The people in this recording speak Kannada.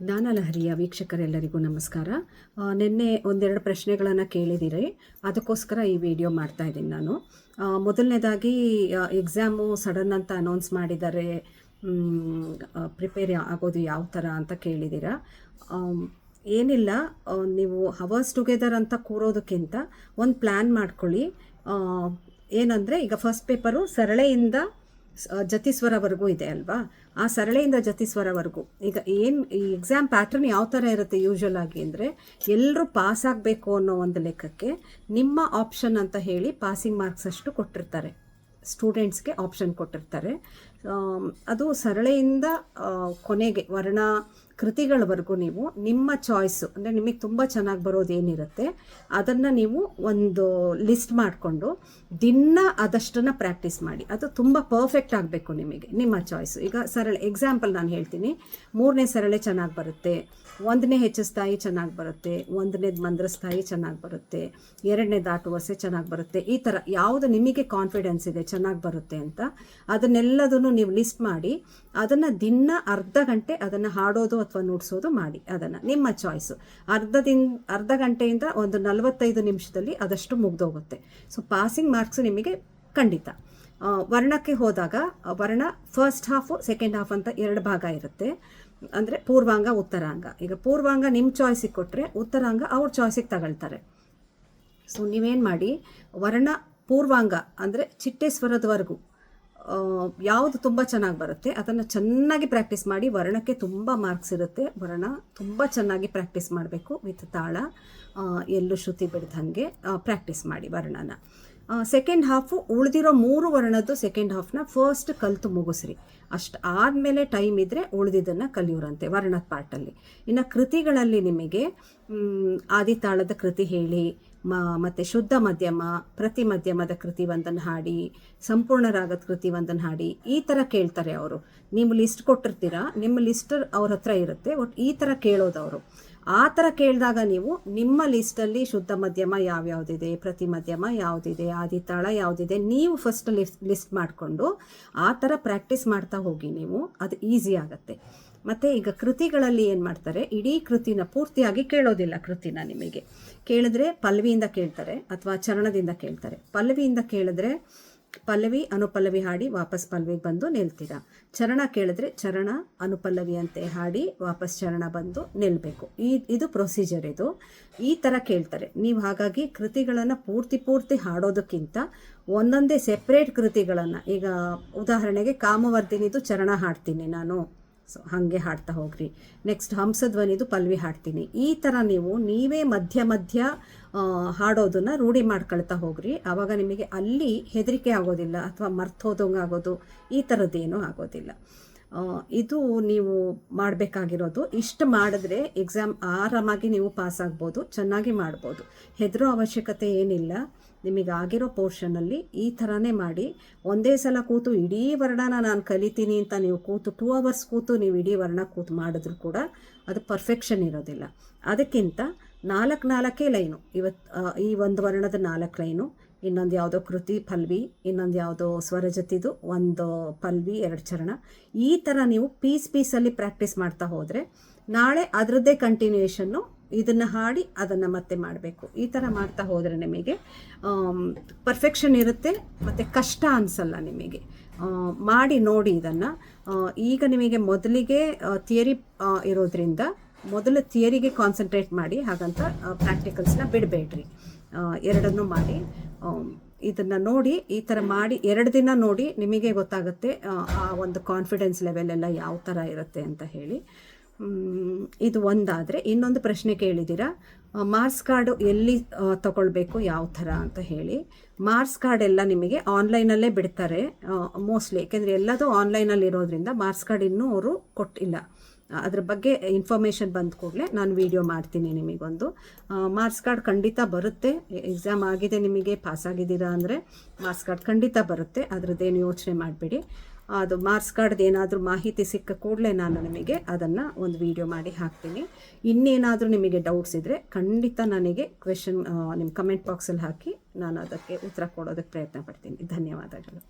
ಜ್ಞಾನಲಹರಿಯ ವೀಕ್ಷಕರೆಲ್ಲರಿಗೂ ನಮಸ್ಕಾರ. ನಿನ್ನೆ ಒಂದೆರಡು ಪ್ರಶ್ನೆಗಳನ್ನು ಕೇಳಿದ್ದೀರಿ ಅದಕ್ಕೋಸ್ಕರ ಈ ವಿಡಿಯೋ ಮಾಡ್ತಾ ಇದ್ದೀನಿ ನಾನು. ಮೊದಲನೇದಾಗಿ ಎಕ್ಸಾಮು ಸಡನ್ ಅಂತ ಅನೌನ್ಸ್ ಮಾಡಿದರೆ ಪ್ರಿಪೇರ್ ಆಗೋದು ಯಾವ ಥರ ಅಂತ ಕೇಳಿದ್ದೀರಾ ಏನಿಲ್ಲ ನೀವು ಹವರ್ಸ್ ಟುಗೆದರ್ ಅಂತ ಕೂರೋದಕ್ಕಿಂತ ಒಂದು ಪ್ಲ್ಯಾನ್ ಮಾಡ್ಕೊಳ್ಳಿ. ಏನಂದರೆ ಈಗ ಫಸ್ಟ್ ಪೇಪರು ಸರಳೆಯಿಂದ ಜತಿಸ್ವರವರೆಗೂ ಇದೆ ಅಲ್ವಾ? ಆ ಸರಳೆಯಿಂದ ಜತಿಸ್ವರವರೆಗೂ. ಈಗ ಏನು, ಈ ಎಕ್ಸಾಮ್ ಪ್ಯಾಟರ್ನ್ ಯಾವ ಥರ ಇರುತ್ತೆ ಯೂಶ್ವಲ್ ಆಗಿ ಅಂದರೆ ಎಲ್ಲರೂ ಪಾಸ್ ಆಗಬೇಕು ಅನ್ನೋ ಒಂದು ಲೆಕ್ಕಕ್ಕೆ ನಿಮ್ಮ ಆಪ್ಷನ್ ಅಂತ ಹೇಳಿ ಪಾಸಿಂಗ್ ಮಾರ್ಕ್ಸ್ ಅಷ್ಟು ಕೊಟ್ಟಿರ್ತಾರೆ. ಸ್ಟೂಡೆಂಟ್ಸ್ಗೆ ಆಪ್ಷನ್ ಕೊಟ್ಟಿರ್ತಾರೆ. ಅದು ಸರಳೆಯಿಂದ ಕೊನೆಗೆ ವರ್ಣ ಕೃತಿಗಳವರೆಗೂ ನೀವು ನಿಮ್ಮ ಚಾಯ್ಸು ಅಂದರೆ ನಿಮಗೆ ತುಂಬ ಚೆನ್ನಾಗಿ ಬರೋದು ಏನಿರುತ್ತೆ, ಅದನ್ನು ನೀವು ಒಂದು ಲಿಸ್ಟ್ ಮಾಡಿಕೊಂಡು ದಿನ ಅದಷ್ಟನ್ನು ಪ್ರಾಕ್ಟೀಸ್ ಮಾಡಿ. ಅದು ತುಂಬ ಪರ್ಫೆಕ್ಟ್ ಆಗಬೇಕು ನಿಮಗೆ, ನಿಮ್ಮ ಚಾಯ್ಸು ಈಗ ಸರಳ ಎಕ್ಸಾಂಪಲ್ ನಾನು ಹೇಳ್ತೀನಿ. ಮೂರನೇ ಸರಳೆ ಚೆನ್ನಾಗಿ ಬರುತ್ತೆ, ಒಂದನೇ ಹೆಚ್ಚಿಸ್ತಾಯಿ ಚೆನ್ನಾಗಿ ಬರುತ್ತೆ, ಒಂದನೇದು ಮಂದ್ರಸ್ಥಾಯಿ ಚೆನ್ನಾಗಿ ಬರುತ್ತೆ ಎರಡನೇ ದಾಟುವಸೆ ಚೆನ್ನಾಗಿ ಬರುತ್ತೆ, ಈ ಥರ ಯಾವುದು ನಿಮಗೆ ಕಾನ್ಫಿಡೆನ್ಸ್ ಇದೆ ಚೆನ್ನಾಗಿ ಬರುತ್ತೆ ಅಂತ, ಅದನ್ನೆಲ್ಲದನ್ನು ನೀವು ಲಿಸ್ಟ್ ಮಾಡಿ, ಅದನ್ನು ದಿನ ಅರ್ಧ ಗಂಟೆ ಅದನ್ನು ಹಾಡೋದು ಅಥವಾ ನುಡಿಸೋದು ಮಾಡಿ ಅದನ್ನು, ನಿಮ್ಮ ಚಾಯ್ಸು ದಿನ ಅರ್ಧ ಗಂಟೆಯಿಂದ ಒಂದು ನಲವತ್ತೈದು ನಿಮಿಷದಲ್ಲಿ ಅದಷ್ಟು ಮುಗ್ದೋಗುತ್ತೆ. ಸೊ ಪಾಸಿಂಗ್ ಮಾರ್ಕ್ಸ್ ನಿಮಗೆ ಖಂಡಿತ. ವರ್ಣಕ್ಕೆ ಹೋದಾಗ, ವರ್ಣ ಫಸ್ಟ್ ಹಾಫು ಸೆಕೆಂಡ್ ಹಾಫ್ ಅಂತ ಎರಡು ಭಾಗ ಇರುತ್ತೆ. ಅಂದರೆ ಪೂರ್ವಾಂಗ, ಉತ್ತರಾಂಗ. ಈಗ ಪೂರ್ವಾಂಗ ನಿಮ್ಮ ಚಾಯ್ಸಿಗೆ ಕೊಟ್ಟರೆ ಉತ್ತರಾಂಗ ಅವ್ರ ಚಾಯ್ಸಿಗೆ ತಗೊಳ್ತಾರೆ. ಸೊ ನೀವೇನು ಮಾಡಿ, ವರ್ಣ ಪೂರ್ವಾಂಗ ಅಂದರೆ ಚಿಟ್ಟೆ ಸ್ವರದವರೆಗೂ ಯಾವುದು ತುಂಬ ಚೆನ್ನಾಗಿ ಬರುತ್ತೆ, ಅದನ್ನು ಚೆನ್ನಾಗಿ ಪ್ರಾಕ್ಟೀಸ್ ಮಾಡಿ ವರ್ಣಕ್ಕೆ ತುಂಬ ಮಾರ್ಕ್ಸ್ ಇರುತ್ತೆ. ವರ್ಣ ತುಂಬ ಚೆನ್ನಾಗಿ ಪ್ರಾಕ್ಟೀಸ್ ಮಾಡಬೇಕು ವಿತ್ ತಾಳ ಎಲ್ಲೂ ಶ್ರುತಿ ಬಿಡ್ದಂಗೆ ಪ್ರಾಕ್ಟೀಸ್ ಮಾಡಿ ವರ್ಣನ. ಸೆಕೆಂಡ್ ಹಾಫು ಉಳಿದಿರೋ ಮೂರು ವರ್ಣದ್ದು ಸೆಕೆಂಡ್ ಹಾಫ್ನ ಫಸ್ಟ್ ಕಲ್ತು ಮುಗಿಸ್ರಿ. ಅಷ್ಟು ಆದಮೇಲೆ ಟೈಮ್ ಇದ್ದರೆ ಉಳಿದಿದ್ದನ್ನು ಕಲಿಯೋರಂತೆ ವರ್ಣದ ಪಾರ್ಟಲ್ಲಿ ಇನ್ನು ಕೃತಿಗಳಲ್ಲಿ ನಿಮಗೆ ಆದಿತಾಳದ ಕೃತಿ ಹೇಳಿ ಮ, ಮತ್ತು ಶುದ್ಧ ಮಧ್ಯಮ, ಪ್ರತಿ ಮಧ್ಯಮದ ಕೃತಿ ಒಂದನ್ನು ಹಾಡಿ ಸಂಪೂರ್ಣ ರಾಗದ ಕೃತಿ ಒಂದನ್ನು ಹಾಡಿ, ಈ ಥರ ಕೇಳ್ತಾರೆ ಅವರು. ನೀವು ಲಿಸ್ಟ್ ಕೊಟ್ಟಿರ್ತೀರಾ? ನಿಮ್ಮ ಲಿಸ್ಟ್ ಅವ್ರ ಹತ್ರ ಇರುತ್ತೆ, ಒಟ್ ಈ ಥರ ಕೇಳೋದು ಅವರು. ಆ ಥರ ಕೇಳಿದಾಗ ನೀವು ನಿಮ್ಮ ಲಿಸ್ಟಲ್ಲಿ ಶುದ್ಧ ಮಧ್ಯಮ ಯಾವ್ಯಾವುದಿದೆ, ಪ್ರತಿ ಮಧ್ಯಮ ಯಾವುದಿದೆ ಆದಿತಾಳ ಯಾವುದಿದೆ, ನೀವು ಫಸ್ಟ್ ಲಿಸ್ಟ್ ಲಿಸ್ಟ್ ಮಾಡಿಕೊಂಡು ಆ ಥರ ಪ್ರಾಕ್ಟೀಸ್ ಮಾಡ್ತಾ ಹೋಗಿ ನೀವು, ಅದು ಈಸಿ ಆಗುತ್ತೆ. ಮತ್ತು ಈಗ ಕೃತಿಗಳಲ್ಲಿ ಏನು ಮಾಡ್ತಾರೆ, ಇಡೀ ಕೃತಿನ ಪೂರ್ತಿಯಾಗಿ ಕೇಳೋದಿಲ್ಲ ಕೃತಿನ ನಿಮಗೆ. ಕೇಳಿದ್ರೆ ಪಲ್ವಿಯಿಂದ ಕೇಳ್ತಾರೆ ಅಥವಾ ಚರಣದಿಂದ ಕೇಳ್ತಾರೆ. ಪಲ್ವಿಯಿಂದ ಕೇಳಿದ್ರೆ ಪಲ್ಲವಿ ಅನುಪಲ್ಲವಿ ಹಾಡಿ ವಾಪಸ್ ಪಲ್ಲವಿಗೆ ಬಂದು ನಿಲ್ತೀರಾ. ಚರಣ ಕೇಳಿದ್ರೆ ಚರಣ, ಅನುಪಲ್ಲವಿ ಅಂತೆ ಹಾಡಿ ವಾಪಸ್ ಚರಣ ಬಂದು ನಿಲ್ಲಬೇಕು ಈ, ಇದು ಪ್ರೊಸೀಜರ್ ಇದು. ಈ ಥರ ಕೇಳ್ತಾರೆ. ನೀವು ಹಾಗಾಗಿ ಕೃತಿಗಳನ್ನು ಪೂರ್ತಿ ಪೂರ್ತಿ ಹಾಡೋದಕ್ಕಿಂತ ಒಂದೊಂದೇ ಸೆಪ್ರೇಟ್ ಕೃತಿಗಳನ್ನು. ಈಗ ಉದಾಹರಣೆಗೆ ಕಾಮವರ್ಧಿನಿದು ಚರಣ ಹಾಡ್ತೀನಿ ನಾನು. ಸೊ ಹಾಗೆ ಹಾಡ್ತಾ ಹೋಗ್ರಿ. ನೆಕ್ಸ್ಟ್ ಹಂಸಧ್ವನಿದು ಪಲ್ವಿ ಹಾಡ್ತೀನಿ. ಈ ಥರ ನೀವು ನೀವೇ ಮಧ್ಯ ಮಧ್ಯ ಹಾಡೋದನ್ನು ರೂಢಿ ಮಾಡ್ಕೊಳ್ತಾ ಹೋಗ್ರಿ. ಆವಾಗ ನಿಮಗೆ ಅಲ್ಲಿ ಹೆದರಿಕೆ ಆಗೋದಿಲ್ಲ ಅಥವಾ ಮರ್ತೋದಂಗೆ ಆಗೋದು, ಈ ಥರದ್ದೇನೂ ಆಗೋದಿಲ್ಲ. ಇದು ನೀವು ಮಾಡಬೇಕಾಗಿರೋದು. ಇಷ್ಟು ಮಾಡಿದ್ರೆ ಎಕ್ಸಾಮ್ ಆರಾಮಾಗಿ ನೀವು ಪಾಸ್ ಆಗ್ಬೋದು, ಚೆನ್ನಾಗಿ ಮಾಡ್ಬೋದು. ಹೆದರೋ ಅವಶ್ಯಕತೆ ಏನಿಲ್ಲ. ನಿಮಗೆ ಆಗಿರೋ ಪೋರ್ಷನಲ್ಲಿ ಈ ಥರನೇ ಮಾಡಿ. ಒಂದೇ ಸಲ ಕೂತು ಇಡೀ ವರ್ಣನ ನಾನು ಕಲಿತೀನಿ ಅಂತ ನೀವು ಕೂತು ಟೂ ಅವರ್ಸ್ ಕೂತು ನೀವು ಇಡೀ ವರ್ಣ ಕೂತು ಮಾಡಿದ್ರು ಕೂಡ ಅದು ಪರ್ಫೆಕ್ಷನ್ ಇರೋದಿಲ್ಲ. ಅದಕ್ಕಿಂತ ನಾಲ್ಕು ನಾಲ್ಕೇ ಲೈನು. ಇವತ್ತು ಈ ಒಂದು ವರ್ಣದ ನಾಲ್ಕು ಲೈನು. ಇನ್ನೊಂದು ಯಾವುದೋ ಕೃತಿ ಪಲ್ವಿ, ಇನ್ನೊಂದು ಯಾವುದೋ ಸ್ವರಜತಿದು, ಒಂದು ಪಲ್ವಿ, ಎರಡು ಚರಣ. ಈ ಥರ ನೀವು ಪೀಸ್ ಪೀಸಲ್ಲಿ ಪ್ರಾಕ್ಟೀಸ್ ಮಾಡ್ತಾ ಹೋದರೆ ನಾಳೆ ಅದರದ್ದೇ ಕಂಟಿನ್ಯೂಯೇಷನ್ನು ಇದನ್ನು ಹಾಡಿ ಅದನ್ನು ಮತ್ತೆ ಮಾಡಬೇಕು. ಈ ಥರ ಮಾಡ್ತಾ ಹೋದರೆ ನಿಮಗೆ ಪರ್ಫೆಕ್ಷನ್ ಇರುತ್ತೆ ಮತ್ತು ಕಷ್ಟ ಅನಿಸಲ್ಲ ನಿಮಗೆ. ಮಾಡಿ ನೋಡಿ ಇದನ್ನು. ಈಗ ನಿಮಗೆ ಮೊದಲಿಗೆ ಥಿಯರಿ ಇರೋದ್ರಿಂದ ಮೊದಲು ಥಿಯರಿಗೆ ಕಾನ್ಸಂಟ್ರೇಟ್ ಮಾಡಿ ಹಾಗಂತ ಪ್ರಾಕ್ಟಿಕಲ್ಸ್ನ ಬಿಡಬೇಡ್ರಿ. ಎರಡನ್ನೂ ಮಾಡಿ. ಇದನ್ನು ನೋಡಿ ಈ ಥರ ಮಾಡಿ ಎರಡು ದಿನ ನೋಡಿ ನಿಮಗೆ ಗೊತ್ತಾಗುತ್ತೆ ಆ, ಒಂದು ಕಾನ್ಫಿಡೆನ್ಸ್ ಲೆವೆಲ್ ಎಲ್ಲ ಯಾವ ಥರ ಇರುತ್ತೆ ಅಂತ ಹೇಳಿ. ಇದು ಒಂದಾದರೆ ಇನ್ನೊಂದು ಪ್ರಶ್ನೆ ಕೇಳಿದ್ದೀರಾ? ಮಾರ್ಕ್ಸ್ ಕಾರ್ಡು ಎಲ್ಲಿ ತಗೊಳ್ಬೇಕು, ಯಾವ ಥರ ಅಂತ ಹೇಳಿ. ಮಾರ್ಕ್ಸ್ ಕಾರ್ಡ್ ಎಲ್ಲ ನಿಮಗೆ ಆನ್ಲೈನಲ್ಲೇ ಬಿಡ್ತಾರೆ ಮೋಸ್ಟ್ಲಿ ಏಕೆಂದರೆ ಎಲ್ಲದೂ ಆನ್ಲೈನಲ್ಲಿ ಇರೋದ್ರಿಂದ ಮಾರ್ಕ್ಸ್ ಕಾರ್ಡ್ ಇನ್ನೂ ಅವರು ಕೊಟ್ಟಿಲ್ಲ ಅದ್ರ ಬಗ್ಗೆ ಇನ್ಫಾರ್ಮೇಷನ್ ಬಂದ ಕೂಡಲೇ ನಾನು ವಿಡಿಯೋ ಮಾಡ್ತೀನಿ ನಿಮಗೊಂದು. ಮಾರ್ಕ್ಸ್ ಕಾರ್ಡ್ ಖಂಡಿತ ಬರುತ್ತೆ. ಎಕ್ಸಾಮ್ ಆಗಿದೆ ನಿಮಗೆ ಪಾಸ್ ಆಗಿದ್ದೀರಾ ಅಂದರೆ ಮಾರ್ಕ್ಸ್ ಕಾರ್ಡ್ ಖಂಡಿತ ಬರುತ್ತೆ. ಅದ್ರದ್ದೇನು ಯೋಚನೆ ಮಾಡಬೇಡಿ. ಅದು ಮಾರ್ಕ್ಸ್ ಕಾರ್ಡ್ದು ಏನಾದರೂ ಮಾಹಿತಿ ಸಿಕ್ಕ ಕೂಡಲೇ ನಾನು ನಿಮಗೆ ಅದನ್ನು ಒಂದು ವಿಡಿಯೋ ಮಾಡಿ ಹಾಕ್ತೀನಿ. ಇನ್ನೇನಾದರೂ ನಿಮಗೆ ಡೌಟ್ಸ್ ಇದ್ದರೆ ಖಂಡಿತ ನನಗೆ ಕ್ವೆಶನ್ ನಿಮ್ಮ ಕಮೆಂಟ್ ಬಾಕ್ಸಲ್ಲಿ ಹಾಕಿ ನಾನು ಅದಕ್ಕೆ ಉತ್ತರ ಕೊಡೋದಕ್ಕೆ ಪ್ರಯತ್ನ ಪಡ್ತೀನಿ. ಧನ್ಯವಾದಗಳು.